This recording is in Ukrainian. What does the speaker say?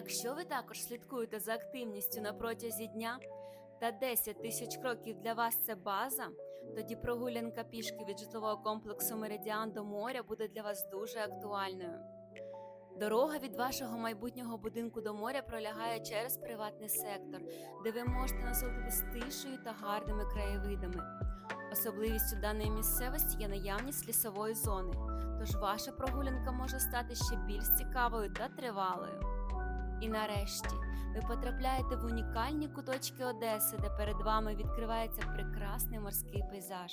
якщо ви також слідкуєте за активністю на протязі дня та 10 тисяч кроків для вас це база, тоді прогулянка пішки від житлового комплексу Меридіан до моря буде для вас дуже актуальною. Дорога від вашого майбутнього будинку до моря пролягає через приватний сектор, де ви можете насолодитись тишею та гарними краєвидами. Особливістю даної місцевості є наявність лісової зони, тож ваша прогулянка може стати ще більш цікавою та тривалою. І нарешті ви потрапляєте в унікальні куточки Одеси, де перед вами відкривається прекрасний морський пейзаж.